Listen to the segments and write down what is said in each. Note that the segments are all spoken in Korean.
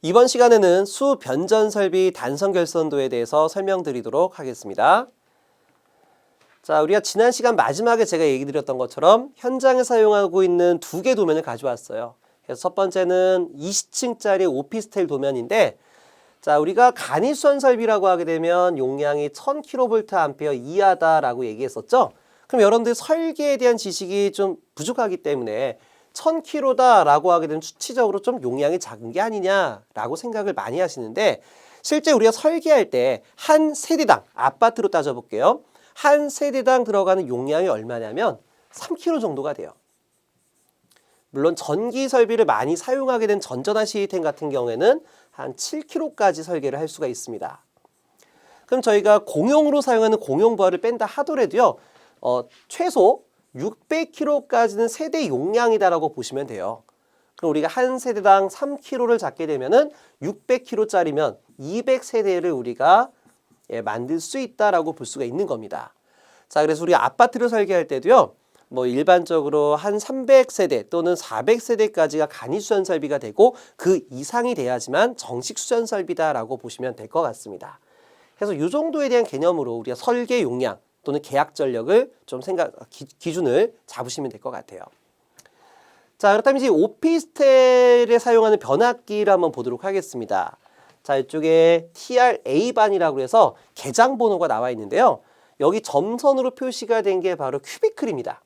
이번 시간에는 수 변전 설비 단선 결선도에 대해서 설명드리도록 하겠습니다. 자, 우리가 지난 시간 마지막에 제가 얘기 드렸던 것처럼 현장에 사용하고 있는 두 개 도면을 가져왔어요. 그래서 첫 번째는 20층짜리 오피스텔 도면인데 자, 우리가 간이수원 설비라고 하게 되면 용량이 1000kVA 이하다라고 얘기했었죠. 그럼 여러분들 설계에 대한 지식이 좀 부족하기 때문에 1000kg다라고 하게 되면 수치적으로 좀 용량이 작은 게 아니냐라고 생각을 많이 하시는데 실제 우리가 설계할 때 한 세대당 아파트로 따져볼게요. 한 세대당 들어가는 용량이 얼마냐면 3kg 정도가 돼요. 물론 전기 설비를 많이 사용하게 된 전전화 시스템 같은 경우에는 한 7kg까지 설계를 할 수가 있습니다. 그럼 저희가 공용으로 사용하는 공용 부하를 뺀다 하더라도요, 어, 최소 600kg까지는 세대 용량이다라고 보시면 돼요. 그럼 우리가 한 세대당 3kg를 잡게 되면은 600kg짜리면 200세대를 우리가 예, 만들 수 있다라고 볼 수가 있는 겁니다. 자, 그래서 우리 아파트를 설계할 때도요. 뭐 일반적으로 한 300세대 또는 400세대까지가 간이 수전 설비가 되고 그 이상이 돼야지만 정식 수전 설비다라고 보시면 될 것 같습니다. 그래서 이 정도에 대한 개념으로 우리가 설계 용량 또는 계약 전력을 좀 생각 기, 기준을 잡으시면 될 것 같아요. 자, 그렇다면 이제 오피스텔에 사용하는 변압기를 한번 보도록 하겠습니다. 자, 이쪽에 TRA반이라고 해서 개장 번호가 나와 있는데요. 여기 점선으로 표시가 된 게 바로 큐비클입니다.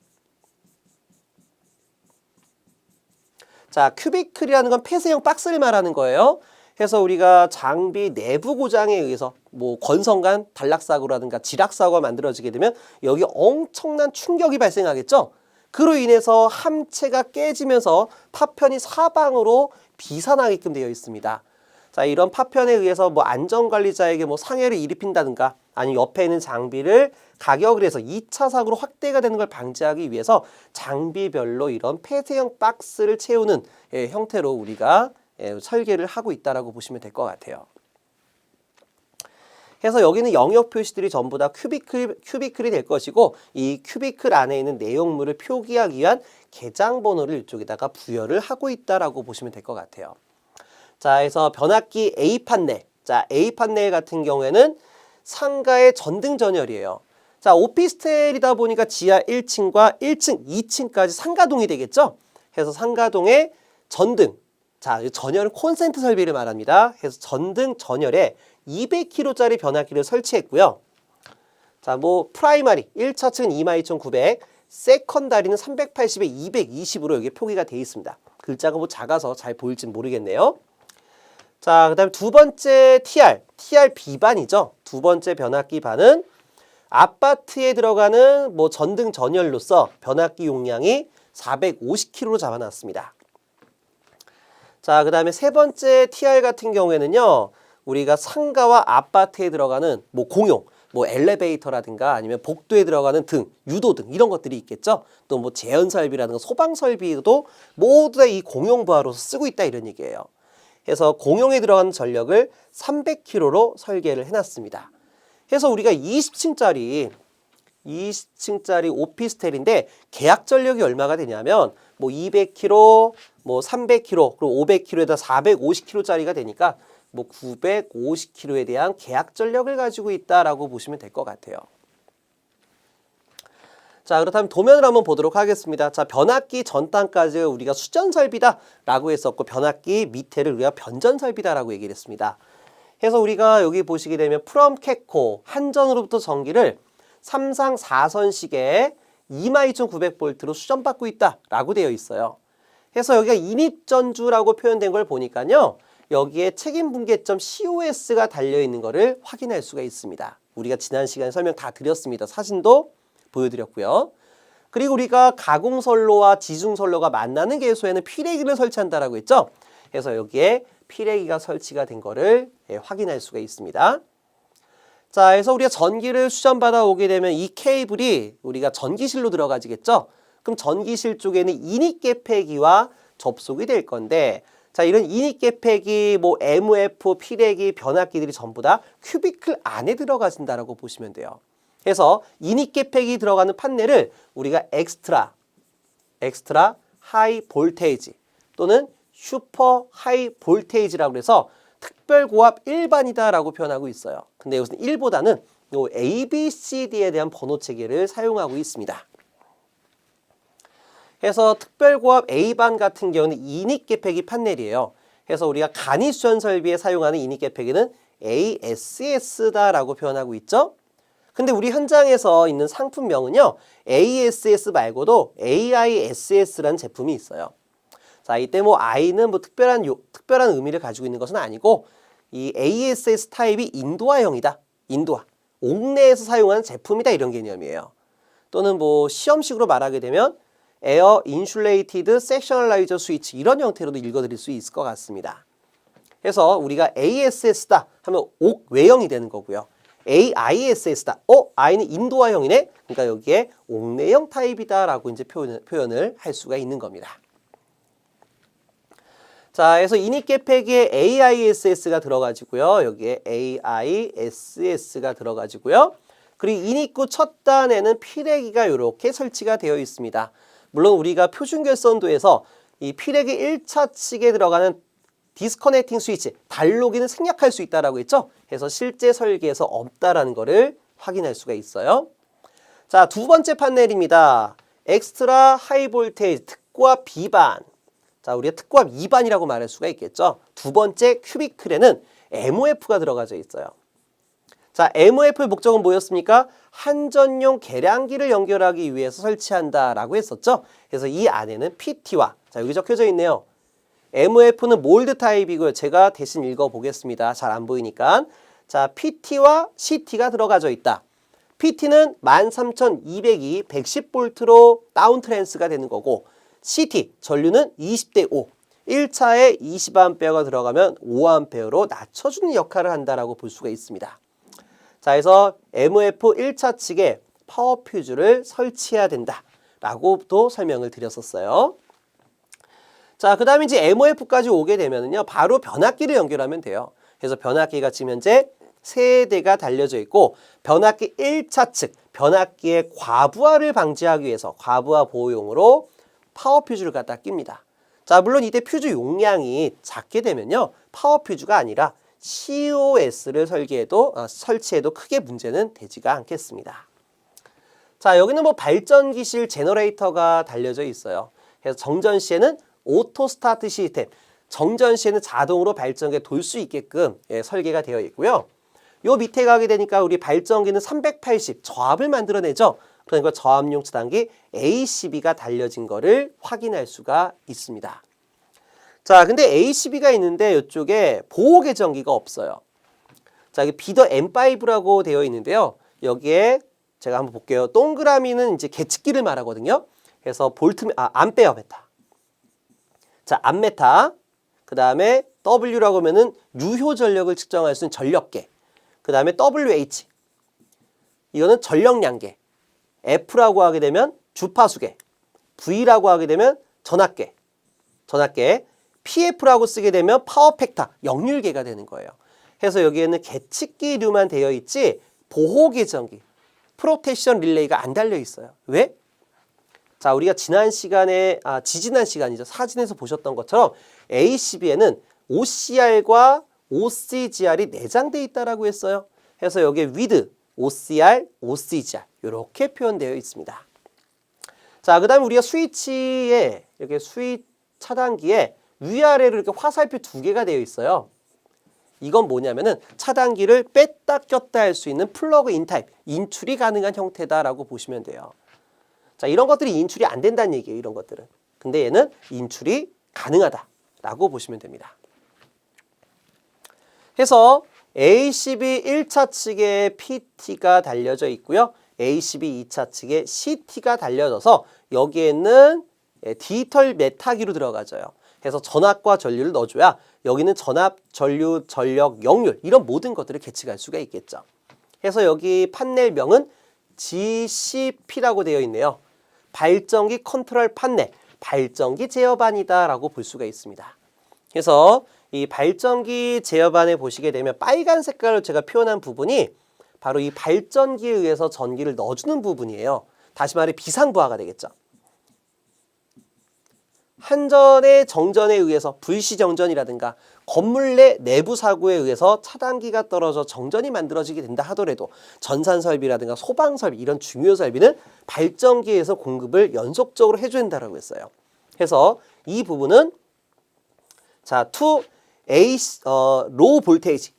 자, 큐비클이라는 건 폐쇄형 박스를 말하는 거예요. 그래서 우리가 장비 내부 고장에 의해서 뭐 건성간 단락사고라든가 지락사고가 만들어지게 되면 여기 엄청난 충격이 발생하겠죠. 그로 인해서 함체가 깨지면서 파편이 사방으로 비산하게끔 되어 있습니다. 자, 이런 파편에 의해서 뭐 안전관리자에게 뭐 상해를 일으킨다든가 아니면 옆에 있는 장비를 가격을 해서 2차 사고로 확대가 되는 걸 방지하기 위해서 장비별로 이런 폐쇄형 박스를 채우는 예, 형태로 우리가 예, 설계를 하고 있다라고 보시면 될 것 같아요. 그래서 여기는 영역 표시들이 전부 다 큐비클, 큐비클이 될 것이고 이 큐비클 안에 있는 내용물을 표기하기 위한 개장 번호를 이쪽에다가 부여를 하고 있다라고 보시면 될 것 같아요. 자, 그래서 변압기 A 판넬. 자, A 판넬 같은 경우에는 상가의 전등 전열이에요. 자, 오피스텔이다 보니까 지하 1층과 1층, 2층까지 상가동이 되겠죠? 그래서 상가동에 전등. 자, 이 전열은 콘센트 설비를 말합니다. 그래서 전등 전열에 200kg짜리 변압기를 설치했고요. 자, 뭐 프라이머리 1차 층은 22,900, 세컨다리는 380에 220으로 여기 표기가 되어 있습니다. 글자가 뭐 작아서 잘 보일지 모르겠네요. 자, 그 다음에 두 번째 TR, TR B반이죠. 두 번째 변압기 반은 아파트에 들어가는 뭐 전등 전열로서 변압기 용량이 450kg로 잡아놨습니다. 자, 그 다음에 세 번째 TR 같은 경우에는요, 우리가 상가와 아파트에 들어가는 뭐 공용, 뭐 엘리베이터라든가 아니면 복도에 들어가는 등, 유도 등 이런 것들이 있겠죠. 또뭐 제연 설비라든가 소방 설비도 모두 다 이 공용 부하로서 쓰고 있다 이런 얘기예요. 그래서 공용에 들어가는 전력을 300kg로 설계를 해놨습니다. 그래서 우리가 20층짜리 20층짜리 오피스텔인데 계약 전력이 얼마가 되냐면 뭐 200kg, 뭐 300kg, 그리고 500kg에다 450kg짜리가 되니까 뭐 950kg에 대한 계약 전력을 가지고 있다라고 보시면 될 것 같아요. 자, 그렇다면 도면을 한번 보도록 하겠습니다. 자, 변압기 전단까지 우리가 수전 설비다 라고 했었고 변압기 밑에를 우리가 변전 설비다 라고 얘기를 했습니다. 그래서 우리가 여기 보시게 되면 프롬 캐코 한전으로부터 전기를 3상 4선식에 22,900볼트로 수전받고 있다 라고 되어 있어요. 그래서 여기가 인입전주라고 표현된 걸 보니까요. 여기에 책임분계점 COS가 달려있는 것을 확인할 수가 있습니다. 우리가 지난 시간에 설명 다 드렸습니다. 사진도 보여드렸고요. 그리고 우리가 가공선로와 지중선로가 만나는 계소에는 피레기를 설치한다라고 했죠. 그래서 여기에 피레기가 설치가 된 것을 예, 확인할 수가 있습니다. 자, 그래서 우리가 전기를 수전받아 오게 되면 이 케이블이 우리가 전기실로 들어가지겠죠. 그럼 전기실 쪽에는 인입개폐기와 접속이 될 건데 자, 이런 인입개폐기, 뭐 MF, 피레기, 변압기들이 전부 다 큐비클 안에 들어가진다라고 보시면 돼요. 그래서 인입개폐기 들어가는 판넬을 우리가 엑스트라, 엑스트라 하이 볼테이지 또는 슈퍼 하이 볼테이지라고 해서 특별 고압 일반이다라고 표현하고 있어요. 근데 여기서 1보다는 요 A, B, C, D에 대한 번호 체계를 사용하고 있습니다. 해서 특별고압 A반 같은 경우는 이닉계폐기 판넬이에요. 해서 우리가 간이 수전 설비에 사용하는 이닉계폐기는 ASS다라고 표현하고 있죠. 근데 우리 현장에서 있는 상품명은요. ASS 말고도 AISS라는 제품이 있어요. 자, 이때 뭐 I는 뭐 특별한 요, 특별한 의미를 가지고 있는 것은 아니고 이 ASS 타입이 인도화형이다. 인도화. 옥내에서 사용하는 제품이다 이런 개념이에요. 또는 뭐 시험식으로 말하게 되면 에어 인슐레이티드 섹셔널라이저 스위치 이런 형태로도 읽어드릴 수 있을 것 같습니다. 그래서 우리가 ASS다 하면 옥 외형이 되는 거고요. AISS다. 어, I는 인도화형이네. 그러니까 여기에 옥내형 타입이다라고 이제 표현을, 표현을 할 수가 있는 겁니다. 자, 그래서 이닉계팩에 AISS가 들어가지고요. 여기에 AISS가 들어가지고요. 그리고 이닉구 첫 단에는 피레기가 이렇게 설치가 되어 있습니다. 물론 우리가 표준결선도에서 이 피레기 1차 측에 들어가는 디스커넥팅 스위치, 달로기는 생략할 수 있다라고 했죠. 그래서 실제 설계에서 없다라는 것을 확인할 수가 있어요. 자, 두 번째 판넬입니다. 엑스트라 하이 볼테이지 특고압 B반. 자, 우리가 특고압 2반이라고 말할 수가 있겠죠. 두 번째 큐비클에는 MOF가 들어가져 있어요. 자, MOF의 목적은 뭐였습니까? 한전용 계량기를 연결하기 위해서 설치한다라고 했었죠. 그래서 이 안에는 PT와 자, 여기 적혀져 있네요. MOF는 몰드 타입이고요. 제가 대신 읽어 보겠습니다. 잘 안 보이니까. 자, PT와 CT가 들어가져 있다. PT는 13200이 110V로 다운 트랜스가 되는 거고 CT 전류는 20대 5. 1차에 20A가 들어가면 5A로 낮춰주는 역할을 한다라고 볼 수가 있습니다. 자, 그래서 MOF 1차 측에 파워 퓨즈를 설치해야 된다 라고도 설명을 드렸었어요. 자, 그 다음에 이제 MOF까지 오게 되면은요, 바로 변압기를 연결하면 돼요. 그래서 변압기가 지금 현재 세 대가 달려져 있고, 변압기 1차 측, 변압기의 과부하를 방지하기 위해서 과부하 보호용으로 파워 퓨즈를 갖다 낍니다. 자, 물론 이때 퓨즈 용량이 작게 되면요, 파워 퓨즈가 아니라 COS를 설계해도, 어, 설치해도 크게 문제는 되지가 않겠습니다. 자, 여기는 뭐 발전기실 제너레이터가 달려져 있어요. 그래서 정전 시에는 오토 스타트 시스템, 정전 시에는 자동으로 발전기가 돌수 있게끔 예, 설계가 되어 있고요. 요 밑에 가게 되니까 우리 발전기는 380 저압을 만들어내죠. 그러니까 저압용 차단기 ACB가 달려진 거를 확인할 수가 있습니다. 자, 근데 ACB가 있는데 이쪽에 보호 계전기가 없어요. 자, 여기 비더 M5라고 되어 있는데요. 여기에 제가 한번 볼게요. 동그라미는 이제 계측기를 말하거든요. 그래서 볼트, 아, 암페어 메타. 자, 암메타. 그 다음에 W라고 하면은 유효 전력을 측정할 수 있는 전력계. 그 다음에 WH. 이거는 전력량계. F라고 하게 되면 주파수계. V라고 하게 되면 전압계. 전압계. PF라고 쓰게 되면 파워팩터, 역률계가 되는 거예요. 그래서 여기에는 계측기류만 되어 있지 보호 계전기, 프로테션 릴레이가 안 달려 있어요. 왜? 자, 우리가 지난 시간에 아, 지지난 시간이죠. 사진에서 보셨던 것처럼 ACB에는 OCR과 OCGR이 내장돼 있다라고 했어요. 그래서 여기에 with OCR, OCGR 이렇게 표현되어 있습니다. 자, 그 다음에 우리가 스위치에 이렇게 스위 차단기에 위아래로 이렇게 화살표 두 개가 되어 있어요. 이건 뭐냐면은 차단기를 뺐다 꼈다 할 수 있는 플러그 인 타입, 인출이 가능한 형태다라고 보시면 돼요. 자, 이런 것들이 인출이 안 된다는 얘기예요, 이런 것들은. 근데 얘는 인출이 가능하다라고 보시면 됩니다. 해서 ACB 1차 측에 PT가 달려져 있고요. ACB 2차 측에 CT가 달려져서 여기에는 예, 디지털 메타기로 들어가져요. 그래서 전압과 전류를 넣어줘야 여기는 전압, 전류, 전력, 역률 이런 모든 것들을 계측할 수가 있겠죠. 그래서 여기 판넬명은 GCP라고 되어 있네요. 발전기 컨트롤 판넬, 발전기 제어반이다 라고 볼 수가 있습니다. 그래서 이 발전기 제어반에 보시게 되면 빨간 색깔로 제가 표현한 부분이 바로 이 발전기에 의해서 전기를 넣어주는 부분이에요. 다시 말해 비상부하가 되겠죠. 한전의 정전에 의해서 불시 정전이라든가 건물 내 내부 사고에 의해서 차단기가 떨어져 정전이 만들어지게 된다 하더라도 전산 설비라든가 소방 설비 이런 중요 설비는 발전기에서 공급을 연속적으로 해줘야 된다라고 했어요. 그래서 이 부분은 자, to A 어 로우 볼테이지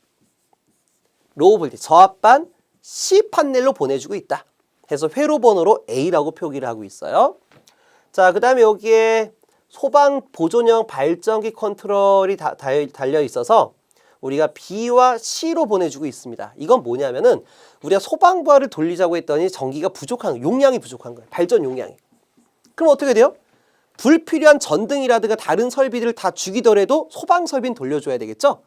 로우 볼테이지 저압반 C 판넬로 보내주고 있다. 해서 회로 번호로 A라고 표기를 하고 있어요. 자, 그 다음에 여기에 소방 보존형 발전기 컨트롤이 다, 달- 달려 있어서 우리가 B와 C로 보내주고 있습니다. 이건 뭐냐면은 우리가 소방부하를 돌리자고 했더니 전기가 부족한 용량이 부족한 거예요. 발전 용량이. 그럼 어떻게 돼요? 불필요한 전등이라든가 다른 설비들을 다 죽이더라도 소방 설비는 돌려줘야 되겠죠?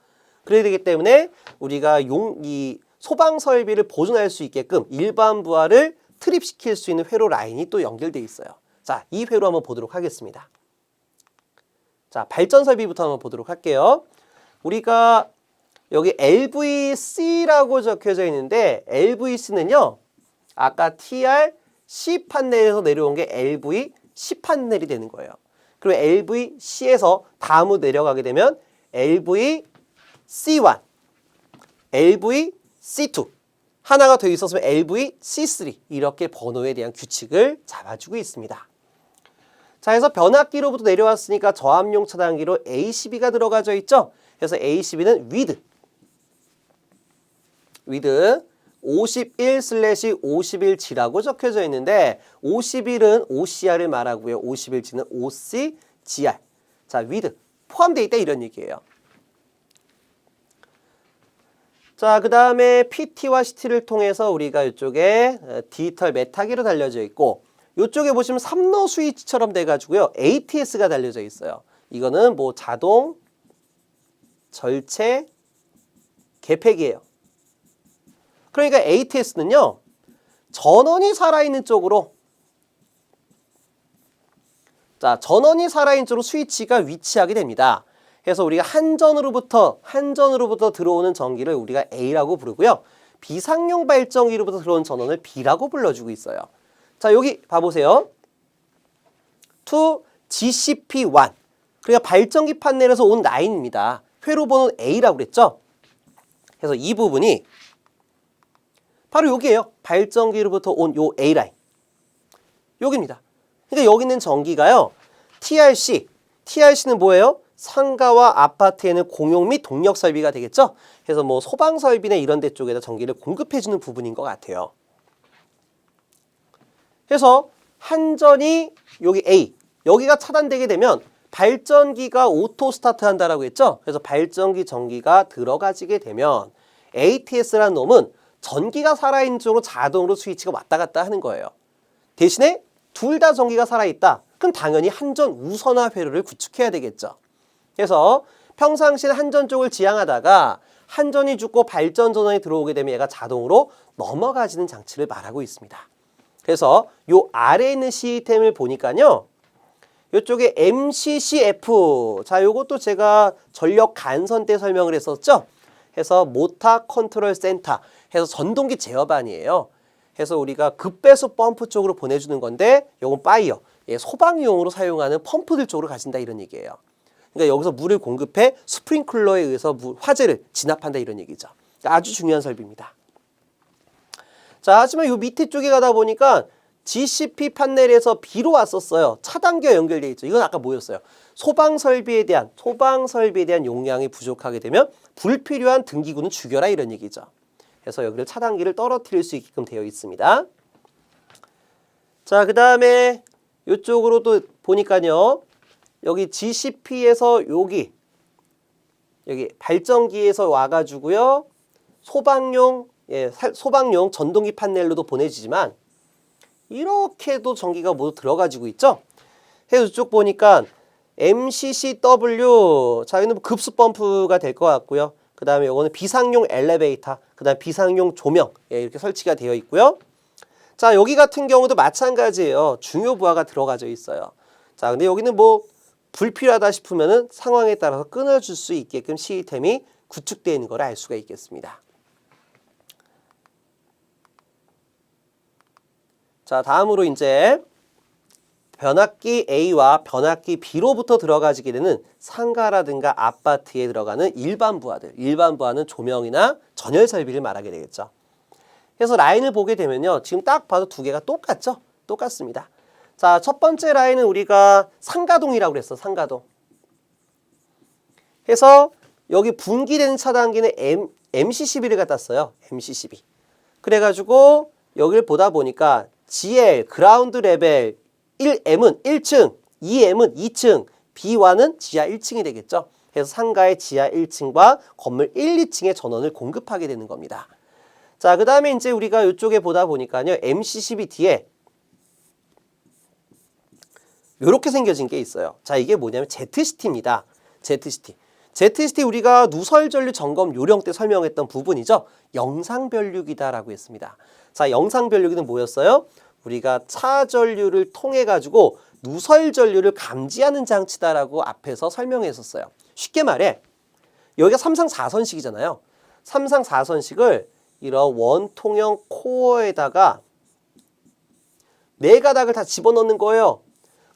그래야 되기 때문에 우리가 용, 이 소방 설비를 보존할 수 있게끔 일반 부하를 트립시킬 수 있는 회로 라인이 또 연결돼 있어요. 자, 이 회로 한번 보도록 하겠습니다. 자, 발전 설비부터 한번 보도록 할게요. 우리가 여기 LVC라고 적혀져 있는데 LVC는요. 아까 TR C 판넬에서 내려온 게 LV C 판넬이 되는 거예요. 그리고 LVC에서 다음으로 내려가게 되면 LV C1, LV C2 하나가 더 있었으면 LV C3 이렇게 번호에 대한 규칙을 잡아주고 있습니다. 자, 그래서 변압기로부터 내려왔으니까 저압용 차단기로 ACB가 들어가져 있죠. 그래서 ACB는 위드, 위드 51/51G라고 적혀져 있는데 51은 OCR을 말하고요. 51G는 OCGR. 자, 위드 포함되어 있다 이런 얘기예요. 자, 그 다음에 PT와 CT를 통해서 우리가 이쪽에 어, 디지털 메타기로 달려져 있고 이쪽에 보시면 3로 스위치처럼 돼가지고요. ATS가 달려져 있어요. 이거는 뭐 자동, 절체, 개폐기예요. 그러니까 ATS는요. 전원이 살아있는 쪽으로 자, 전원이 살아있는 쪽으로 스위치가 위치하게 됩니다. 그래서 우리가 한전으로부터 한전으로부터 들어오는 전기를 우리가 A라고 부르고요. 비상용 발전기로부터 들어오는 전원을 B라고 불러주고 있어요. 자, 여기 봐보세요. to GCP1. 그러니까 발전기 판넬에서 온 라인입니다. 회로 번호 A라고 그랬죠? 그래서 이 부분이 바로 여기에요. 발전기로부터 온 요 A라인. 여기입니다. 그러니까 여기 있는 전기가요. TRC. TRC는 뭐예요? 상가와 아파트에는 공용 및 동력 설비가 되겠죠? 그래서 뭐 소방 설비나 이런 데 쪽에다 전기를 공급해 주는 부분인 것 같아요. 그래서 한전이 여기 A 여기가 차단되게 되면 발전기가 오토 스타트 한다라고 했죠. 그래서 발전기 전기가 들어가지게 되면 ATS라는 놈은 전기가 살아있는 쪽으로 자동으로 스위치가 왔다 갔다 하는 거예요. 대신에 둘 다 전기가 살아있다. 그럼 당연히 한전 우선화 회로를 구축해야 되겠죠. 그래서 평상시에 한전 쪽을 지향하다가 한전이 죽고 발전 전원이 들어오게 되면 얘가 자동으로 넘어가지는 장치를 말하고 있습니다. 그래서 요 아래에 있는 시스템을 보니까요. 이쪽에 MCCF 자 요것도 제가 전력 간선 때 설명을 했었죠. 해서 모타 컨트롤 센터 해서 전동기 제어반이에요. 해서 우리가 급배수 펌프 쪽으로 보내주는 건데 요건 파이어 예, 소방용으로 사용하는 펌프들 쪽으로 가진다 이런 얘기예요. 그러니까 여기서 물을 공급해 스프링클러에 의해서 물, 화재를 진압한다 이런 얘기죠. 아주 중요한 설비입니다. 자, 하지만 요 밑에 쪽에 가다 보니까 GCP 판넬에서 B로 왔었어요. 차단기와 연결되어 있죠. 이건 아까 뭐였어요? 소방 설비에 대한 소방 설비에 대한 용량이 부족하게 되면 불필요한 등기구는 죽여라 이런 얘기죠. 그래서 여기를 차단기를 떨어뜨릴 수 있게끔 되어 있습니다. 자, 그다음에 이쪽으로 또 보니까요. 여기 GCP에서 여기 여기 발전기에서 와 가지고요. 소방용 예, 살- 소방용 전동기 판넬로도 보내지지만 이렇게도 전기가 모두 들어가지고 있죠. 해서 이쪽 보니까 MCCW 자 여기는 뭐 급수 펌프가 될 것 같고요. 그 다음에 이거는 비상용 엘리베이터, 그 다음 비상용 조명 예, 이렇게 설치가 되어 있고요. 자 여기 같은 경우도 마찬가지예요. 중요 부하가 들어가져 있어요. 자 근데 여기는 뭐 불필요하다 싶으면은 상황에 따라서 끊어줄 수 있게끔 시스템이 구축되어 있는 걸 알 수가 있겠습니다. 자, 다음으로 이제 변압기 A와 변압기 B로부터 들어가지게 되는 상가라든가 아파트에 들어가는 일반 부하들, 일반 부하는 조명이나 전열 설비를 말하게 되겠죠. 그래서 라인을 보게 되면요. 지금 딱 봐도 두 개가 똑같죠? 똑같습니다. 자, 첫 번째 라인은 우리가 상가동이라고 그랬어. 상가동. 해서 여기 분기되는 차단기는 M, MC12를 갖다 써요. MC12. 그래가지고 여기를 보다 보니까 GL, 그라운드 레벨 1M은 1층, 2M은 2층, B1은 지하 1층이 되겠죠. 그래서 상가의 지하 1층과 건물 1, 2층의 전원을 공급하게 되는 겁니다. 자, 그 다음에 이제 우리가 이쪽에 보다 보니까요. MC12 뒤에 이렇게 생겨진 게 있어요. 자, 이게 뭐냐면 ZCT입니다. ZCT. ZCT 우리가 누설 전류 점검 요령 때 설명했던 부분이죠. 영상 변류기다라고 했습니다. 자, 영상 변류기는 뭐였어요? 우리가 차 전류를 통해 가지고 누설 전류를 감지하는 장치다라고 앞에서 설명했었어요. 쉽게 말해 여기가 삼상 4선식이잖아요. 삼상 4선식을 이런 원통형 코어에다가 네 가닥을 다 집어넣는 거예요.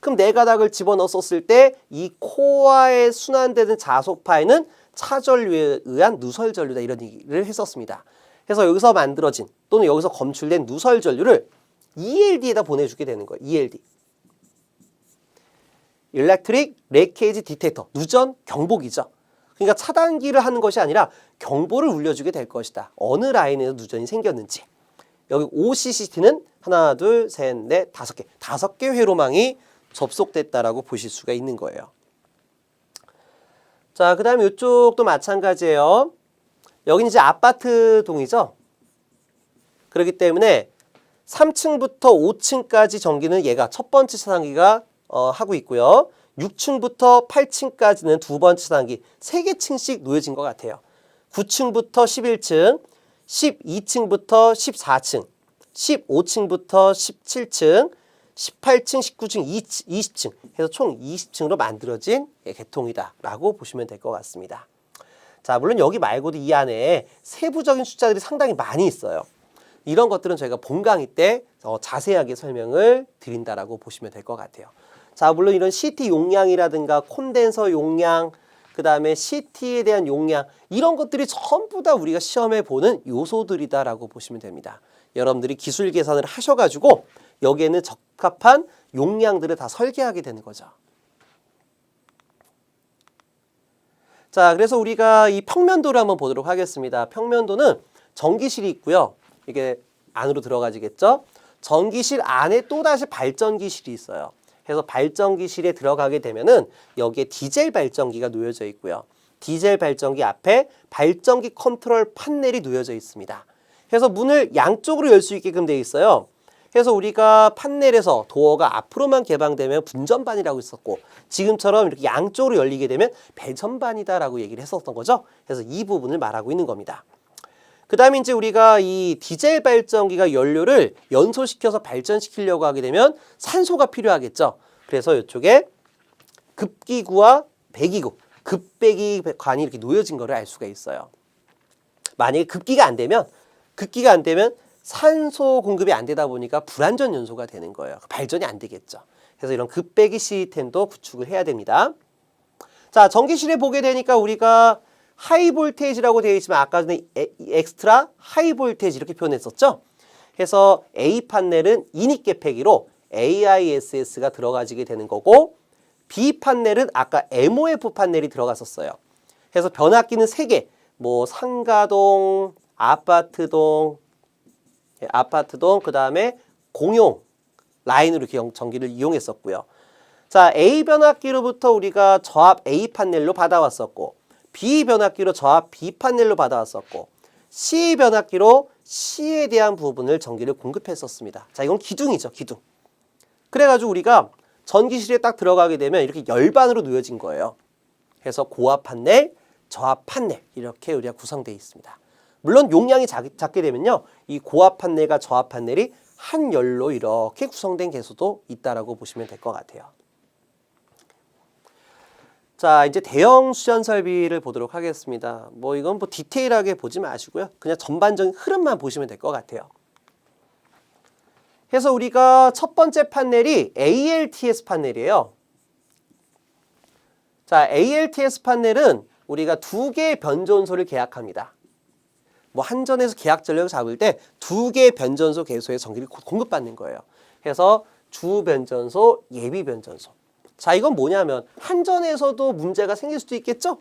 그럼 네 가닥을 집어넣었을 때 이 코어에 순환되는 자속파에는 차전류에 의한 누설 전류다 이런 얘기를 했었습니다. 그래서 여기서 만들어진 또는 여기서 검출된 누설 전류를 ELD에다 보내주게 되는 거예요. ELD. Electric Leakage Detector. 누전 경보기죠. 그러니까 차단기를 하는 것이 아니라 경보를 울려주게 될 것이다. 어느 라인에서 누전이 생겼는지. 여기 OCCT는 하나, 둘, 셋, 넷, 다섯 개. 다섯 개 회로망이 접속됐다라고 보실 수가 있는 거예요. 자, 그 다음에 이쪽도 마찬가지예요. 여기는 이제 아파트 동이죠. 그렇기 때문에 3층부터 5층까지 전기는 얘가 첫 번째 차단기가 어, 하고 있고요. 6층부터 8층까지는 두 번째 차단기 세개 층씩 놓여진 것 같아요. 9층부터 11층, 12층부터 14층, 15층부터 17층, 18층, 19층, 20층 해서 총 20층으로 만들어진 예, 개통이다라고 보시면 될 것 같습니다. 자, 물론 여기 말고도 이 안에 세부적인 숫자들이 상당히 많이 있어요. 이런 것들은 저희가 본 강의 때 어, 자세하게 설명을 드린다라고 보시면 될 것 같아요. 자, 물론 이런 CT 용량이라든가 콘덴서 용량, 그 다음에 CT에 대한 용량 이런 것들이 전부 다 우리가 시험에 보는 요소들이다라고 보시면 됩니다. 여러분들이 기술 계산을 하셔가지고 여기에는 적합한 용량들을 다 설계하게 되는 거죠. 자, 그래서 우리가 이 평면도를 한번 보도록 하겠습니다. 평면도는 전기실이 있고요. 이게 안으로 들어가지겠죠? 전기실 안에 또다시 발전기실이 있어요. 그래서 발전기실에 들어가게 되면은 여기에 디젤 발전기가 놓여져 있고요. 디젤 발전기 앞에 발전기 컨트롤 판넬이 놓여져 있습니다. 그래서 문을 양쪽으로 열 수 있게끔 되어 있어요. 그래서 우리가 판넬에서 도어가 앞으로만 개방되면 분전반이라고 했었고 지금처럼 이렇게 양쪽으로 열리게 되면 배전반이다라고 얘기를 했었던 거죠. 그래서 이 부분을 말하고 있는 겁니다. 그 다음에 이제 우리가 이 디젤 발전기가 연료를 연소시켜서 발전시키려고 하게 되면 산소가 필요하겠죠. 그래서 이쪽에 급기구와 배기구, 급배기 관이 이렇게 놓여진 거를 알 수가 있어요. 만약에 급기가 안 되면 급기가 안 되면 산소 공급이 안 되다 보니까 불안전 연소가 되는 거예요. 발전이 안 되겠죠. 그래서 이런 급배기 시스템도 구축을 해야 됩니다. 자, 전기실에 보게 되니까 우리가 하이 볼테이지라고 되어 있지만 아까 전에 에- 엑스트라 하이 볼테이지 이렇게 표현했었죠. 그래서 A 판넬은 이닉 개폐기로 AISS가 들어가지게 되는 거고 B 판넬은 아까 MOF 판넬이 들어갔었어요. 그래서 변압기는 세 개. 뭐 상가동, 아파트동, 예, 아파트동 그 다음에 공용 라인으로 이렇게 영- 전기를 이용했었고요. 자, A 변압기로부터 우리가 저압 A 판넬로 받아왔었고 B 변압기로 저압 B 판넬로 받아왔었고 C 변압기로 C에 대한 부분을 전기를 공급했었습니다. 자, 이건 기둥이죠, 기둥. 그래가지고 우리가 전기실에 딱 들어가게 되면 이렇게 열반으로 놓여진 거예요. 그래서 고압 판넬, 저압 판넬 이렇게 우리가 구성되어 있습니다. 물론 용량이 작, 작게 되면요, 이 고압 판넬과 저압 판넬이 한 열로 이렇게 구성된 개수도 있다라고 보시면 될 것 같아요. 자, 이제 대형 수전 설비를 보도록 하겠습니다. 뭐 이건 뭐 디테일하게 보지 마시고요. 그냥 전반적인 흐름만 보시면 될 것 같아요. 해서 우리가 첫 번째 판넬이 ALTS 판넬이에요. 자, ALTS 판넬은 우리가 두 개의 변전소를 계약합니다. 뭐 한전에서 계약 전력을 잡을 때 두 개의 변전소 개소에 전기를 고- 공급받는 거예요. 해서 주 변전소, 예비 변전소. 자, 이건 뭐냐면 한전에서도 문제가 생길 수도 있겠죠?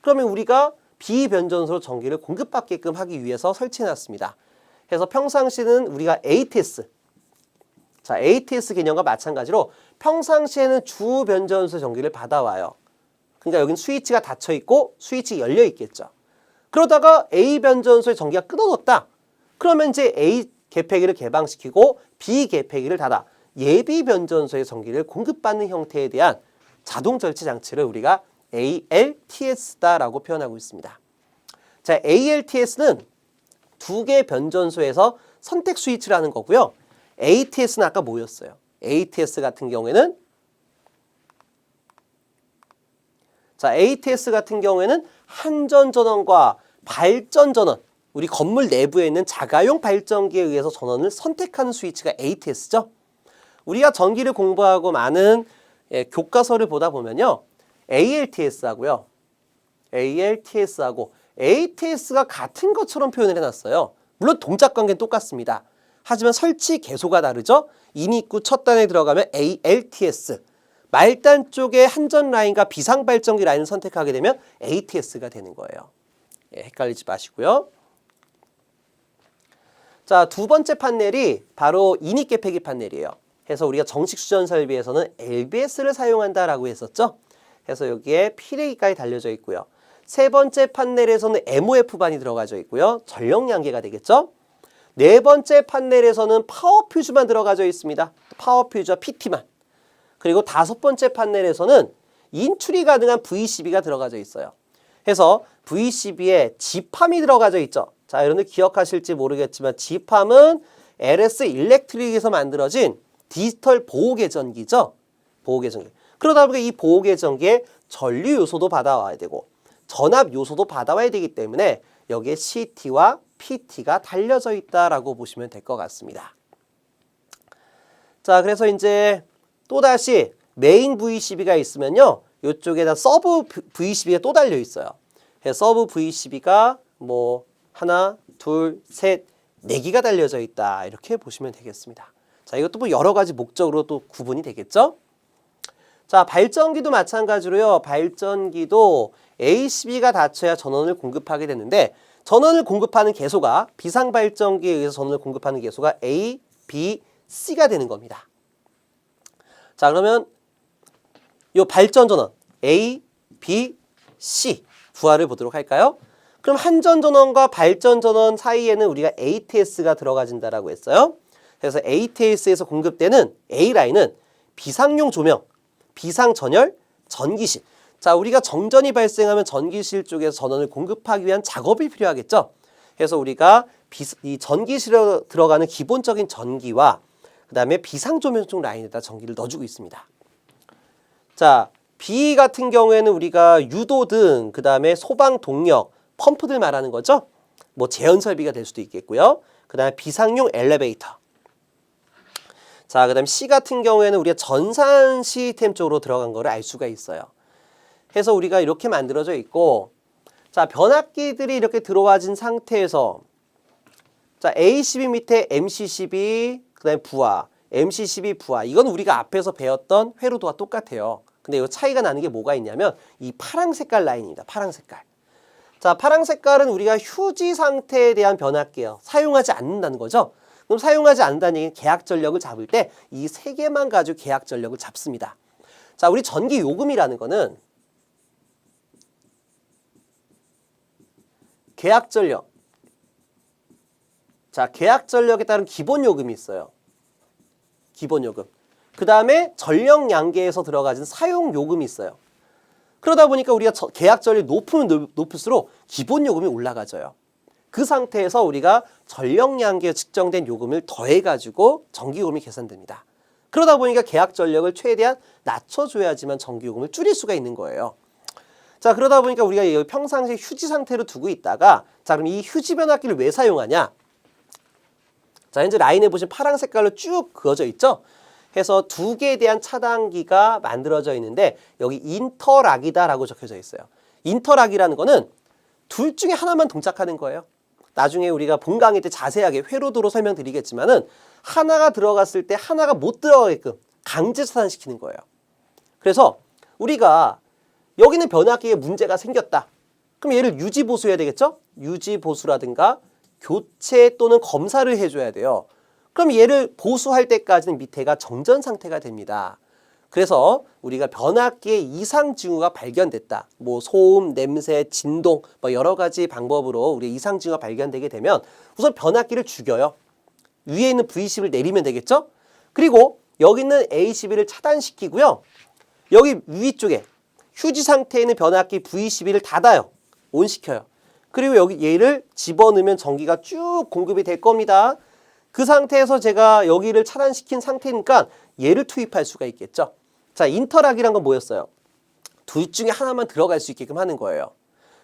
그러면 우리가 비변전소로 전기를 공급받게끔 하기 위해서 설치해 놨습니다. 그래서 평상시는 우리가 ATS 자, ATS 개념과 마찬가지로 평상시에는 주 변전소 전기를 받아와요. 그러니까 여긴 스위치가 닫혀 있고 스위치 열려 있겠죠. 그러다가 A 변전소의 전기가 끊어졌다. 그러면 이제 A 개폐기를 개방시키고 B 개폐기를 닫아 예비 변전소의 전기를 공급받는 형태에 대한 자동 절제 장치를 우리가 ALTS다라고 표현하고 있습니다. 자, ALTS는 두 개의 변전소에서 선택 스위치를 하는 거고요. ATS는 아까 뭐였어요? ATS 같은 경우에는 자, ATS 같은 경우에는 한전 전원과 발전 전원, 우리 건물 내부에 있는 자가용 발전기에 의해서 전원을 선택하는 스위치가 ATS죠. 우리가 전기를 공부하고 많은 예, 교과서를 보다 보면요. ALTS하고요. ALTS하고 ATS가 같은 것처럼 표현을 해놨어요. 물론 동작 관계는 똑같습니다. 하지만 설치 개소가 다르죠. 인입구 첫 단에 들어가면 ALTS, 말단 쪽에 한전 라인과 비상 발전기 라인을 선택하게 되면 ATS가 되는 거예요. 예, 헷갈리지 마시고요. 자, 두 번째 판넬이 바로 인입 개폐기 판넬이에요. 그래서 우리가 정식 수전 설비에서는 LBS를 사용한다라고 했었죠. 그래서 여기에 피레기까지 달려져 있고요. 세 번째 판넬에서는 MOF반이 들어가져 있고요. 전력 양계가 되겠죠. 네 번째 판넬에서는 파워 퓨즈만 들어가져 있습니다. 파워 퓨즈와 PT만. 그리고 다섯 번째 판넬에서는 인출이 가능한 VCB가 들어가져 있어요. 해서 VCB에 G팜이 들어가져 있죠. 자, 여러분들 기억하실지 모르겠지만 G팜은 LS 일렉트릭에서 만들어진 디지털 보호계전기죠. 보호계전기. 그러다 보니까 이 보호계전기에 전류 요소도 받아와야 되고 전압 요소도 받아와야 되기 때문에 여기에 CT와 PT가 달려져 있다라고 보시면 될 것 같습니다. 자, 그래서 이제 또다시 메인 VCB가 있으면요. 이쪽에다 서브 VCB가 또 달려 있어요. 서브 VCB가 뭐 하나, 둘, 셋, 네 개가 달려져 있다. 이렇게 보시면 되겠습니다. 자, 이것도 뭐 여러 가지 목적으로 또 구분이 되겠죠? 자, 발전기도 마찬가지로요. 발전기도 ACB가 닫혀야 전원을 공급하게 되는데 전원을 공급하는 개소가 비상 발전기에 의해서 전원을 공급하는 개소가 A, B, C가 되는 겁니다. 자, 그러면 요 발전 전원 A, B, C 부하를 보도록 할까요? 그럼 한전 전원과 발전 전원 사이에는 우리가 ATS가 들어가진다라고 했어요. 그래서 ATS에서 공급되는 A 라인은 비상용 조명, 비상 전열, 전기실. 자, 우리가 정전이 발생하면 전기실 쪽에서 전원을 공급하기 위한 작업이 필요하겠죠. 그래서 우리가 비, 이 전기실에 들어가는 기본적인 전기와 그다음에 비상 조명 쪽 라인에다 전기를 넣어주고 있습니다. 자, B 같은 경우에는 우리가 유도 등, 그 다음에 소방 동력, 펌프들 말하는 거죠. 뭐 제연 설비가 될 수도 있겠고요. 그 다음에 비상용 엘리베이터. 자, 그 다음 C 같은 경우에는 우리가 전산 시스템 쪽으로 들어간 거를 알 수가 있어요. 해서 우리가 이렇게 만들어져 있고, 자, 변압기들이 이렇게 들어와진 상태에서, 자, ACB 밑에 MCCB, 그 다음에 부하, MCCB 부하. 이건 우리가 앞에서 배웠던 회로도와 똑같아요. 근데 이 차이가 나는 게 뭐가 있냐면, 이 파랑 색깔 라인입니다. 파랑 색깔. 자, 파랑 색깔은 우리가 휴지 상태에 대한 변압기예요. 사용하지 않는다는 거죠. 그럼 사용하지 않는다는 얘기는 계약 전력을 잡을 때 이 세 개만 가지고 계약 전력을 잡습니다. 자, 우리 전기 요금이라는 거는 계약 전력. 자, 계약 전력에 따른 기본 요금이 있어요. 기본 요금. 그 다음에 전력 양계에서 들어가진 사용 요금이 있어요. 그러다 보니까 우리가 저- 계약 전력이 높으면 높- 높을수록 기본 요금이 올라가져요. 그 상태에서 우리가 전력 양계에 측정된 요금을 더해가지고 전기요금이 계산됩니다. 그러다 보니까 계약 전력을 최대한 낮춰줘야지만 전기요금을 줄일 수가 있는 거예요. 자 그러다 보니까 우리가 평상시 휴지 상태로 두고 있다가 자 그럼 이 휴지 변압기를 왜 사용하냐? 자, 현재 라인에 보시면 파란 색깔로 쭉 그어져 있죠? 해서 두 개에 대한 차단기가 만들어져 있는데 여기 인터락이다라고 적혀져 있어요. 인터락이라는 거는 둘 중에 하나만 동작하는 거예요. 나중에 우리가 본 강의 때 자세하게 회로도로 설명드리겠지만은 하나가 들어갔을 때 하나가 못 들어가게끔 강제 차단시키는 거예요. 그래서 우리가 여기는 변압기에 문제가 생겼다. 그럼 얘를 유지 보수해야 되겠죠? 유지 보수라든가 교체 또는 검사를 해줘야 돼요. 그럼 얘를 보수할 때까지는 밑에가 정전 상태가 됩니다. 그래서 우리가 변압기의 이상 징후가 발견됐다. 뭐 소음, 냄새, 진동, 뭐 여러 가지 방법으로 우리 이상 징후가 발견되게 되면 우선 변압기를 죽여요. 위에 있는 V10을 내리면 되겠죠? 그리고 여기 있는 A12를 차단시키고요. 여기 위쪽에 휴지 상태에 있는 변압기 V12를 닫아요. 온시켜요. 그리고 여기 얘를 집어넣으면 전기가 쭉 공급이 될 겁니다. 그 상태에서 제가 여기를 차단시킨 상태니까 얘를 투입할 수가 있겠죠. 자, 인터락이란 건 뭐였어요? 둘 중에 하나만 들어갈 수 있게끔 하는 거예요.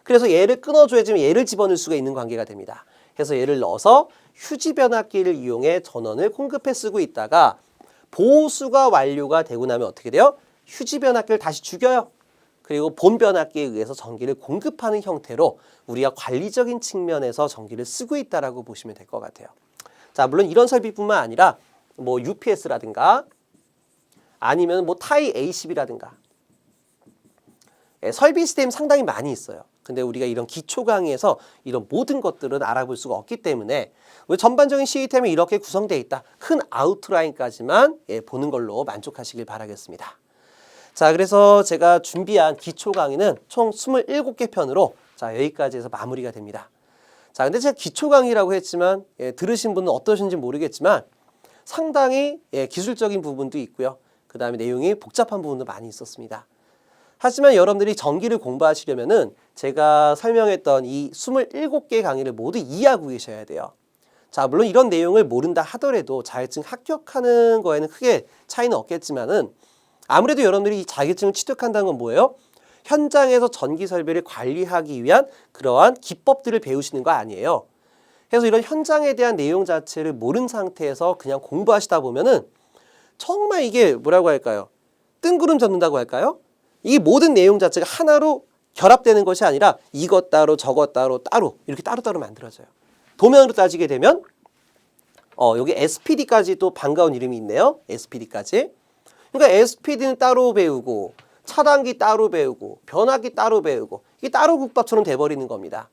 그래서 얘를 끊어줘야지만 얘를 집어넣을 수가 있는 관계가 됩니다. 그래서 얘를 넣어서 휴지 변압기를 이용해 전원을 공급해 쓰고 있다가 보수가 완료가 되고 나면 어떻게 돼요? 휴지 변압기를 다시 죽여요. 그리고 본 변압기에 의해서 전기를 공급하는 형태로 우리가 관리적인 측면에서 전기를 쓰고 있다라고 보시면 될 것 같아요. 자, 물론 이런 설비뿐만 아니라 뭐 UPS라든가 아니면 뭐 타이 A10이라든가 예, 설비 시스템 상당히 많이 있어요. 근데 우리가 이런 기초 강의에서 이런 모든 것들은 알아볼 수가 없기 때문에 전반적인 시스템이 이렇게 구성되어 있다. 큰 아웃라인까지만 예, 보는 걸로 만족하시길 바라겠습니다. 자, 그래서 제가 준비한 기초 강의는 총 27개 편으로 자, 여기까지 해서 마무리가 됩니다. 자, 근데 제가 기초 강의라고 했지만 예, 들으신 분은 어떠신지 모르겠지만 상당히 예, 기술적인 부분도 있고요. 그 다음에 내용이 복잡한 부분도 많이 있었습니다. 하지만 여러분들이 전기를 공부하시려면은 제가 설명했던 이 27개 강의를 모두 이해하고 계셔야 돼요. 자, 물론 이런 내용을 모른다 하더라도 자격증 합격하는 거에는 크게 차이는 없겠지만은 아무래도 여러분들이 이 자격증을 취득한다는 건 뭐예요? 현장에서 전기 설비를 관리하기 위한 그러한 기법들을 배우시는 거 아니에요. 그래서 이런 현장에 대한 내용 자체를 모른 상태에서 그냥 공부하시다 보면은 정말 이게 뭐라고 할까요? 뜬구름 잡는다고 할까요? 이 모든 내용 자체가 하나로 결합되는 것이 아니라 이것 따로 저것 따로 따로 이렇게 따로따로 만들어져요. 도면으로 따지게 되면 어, 여기 SPD까지 또 반가운 이름이 있네요. SPD까지. 그러니까 SPD는 따로 배우고 차단기 따로 배우고 변압기 따로 배우고 이게 따로 국밥처럼 돼버리는 겁니다.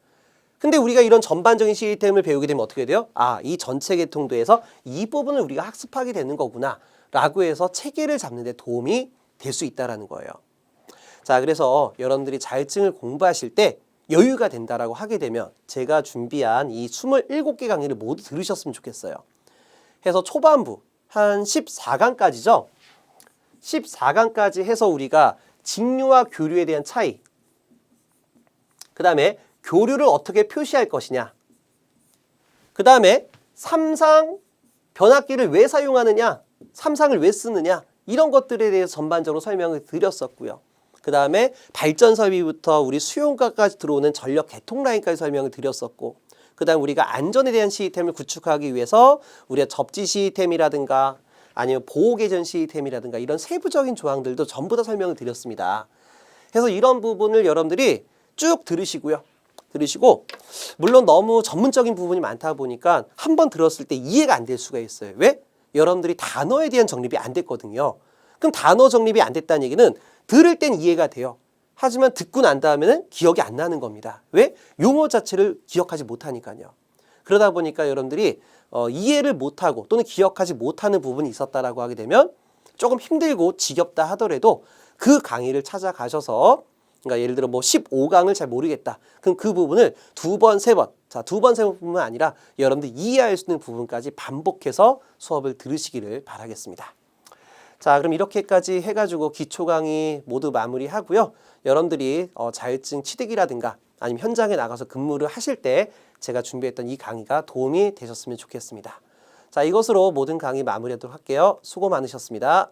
근데 우리가 이런 전반적인 시스템을 배우게 되면 어떻게 돼요? 아, 이 전체 계통도에서 이 부분을 우리가 학습하게 되는 거구나. 라고 해서 체계를 잡는 데 도움이 될 수 있다라는 거예요. 자, 그래서 여러분들이 자격증을 공부하실 때 여유가 된다라고 하게 되면 제가 준비한 이 27개 강의를 모두 들으셨으면 좋겠어요. 해서 초반부 한 14강까지죠. 14강까지 해서 우리가 직류와 교류에 대한 차이. 그 다음에 교류를 어떻게 표시할 것이냐. 그 다음에 삼상 변압기를 왜 사용하느냐. 삼상을 왜 쓰느냐. 이런 것들에 대해서 전반적으로 설명을 드렸었고요. 그 다음에 발전 설비부터 우리 수용가까지 들어오는 전력 개통 라인까지 설명을 드렸었고, 그 다음 우리가 안전에 대한 시스템을 구축하기 위해서 우리가 접지 시스템이라든가 아니면 보호 개전 시스템이라든가 이런 세부적인 조항들도 전부 다 설명을 드렸습니다. 그래서 이런 부분을 여러분들이 쭉 들으시고요. 들으시고 물론 너무 전문적인 부분이 많다 보니까 한 번 들었을 때 이해가 안 될 수가 있어요. 왜? 여러분들이 단어에 대한 정립이 안 됐거든요. 그럼 단어 정립이 안 됐다는 얘기는 들을 땐 이해가 돼요. 하지만 듣고 난 다음에는 기억이 안 나는 겁니다. 왜? 용어 자체를 기억하지 못하니까요. 그러다 보니까 여러분들이 어, 이해를 못하고 또는 기억하지 못하는 부분이 있었다라고 하게 되면 조금 힘들고 지겹다 하더라도 그 강의를 찾아가셔서 그러니까 예를 들어 뭐 15강을 잘 모르겠다. 그럼 그 부분을 두 번, 세 번. 자, 두 번, 세 번뿐만 아니라 여러분들 이해할 수 있는 부분까지 반복해서 수업을 들으시기를 바라겠습니다. 자, 그럼 이렇게까지 해가지고 기초 강의 모두 마무리하고요. 여러분들이 어, 자율증 취득이라든가 아니면 현장에 나가서 근무를 하실 때 제가 준비했던 이 강의가 도움이 되셨으면 좋겠습니다. 자, 이것으로 모든 강의 마무리하도록 할게요. 수고 많으셨습니다.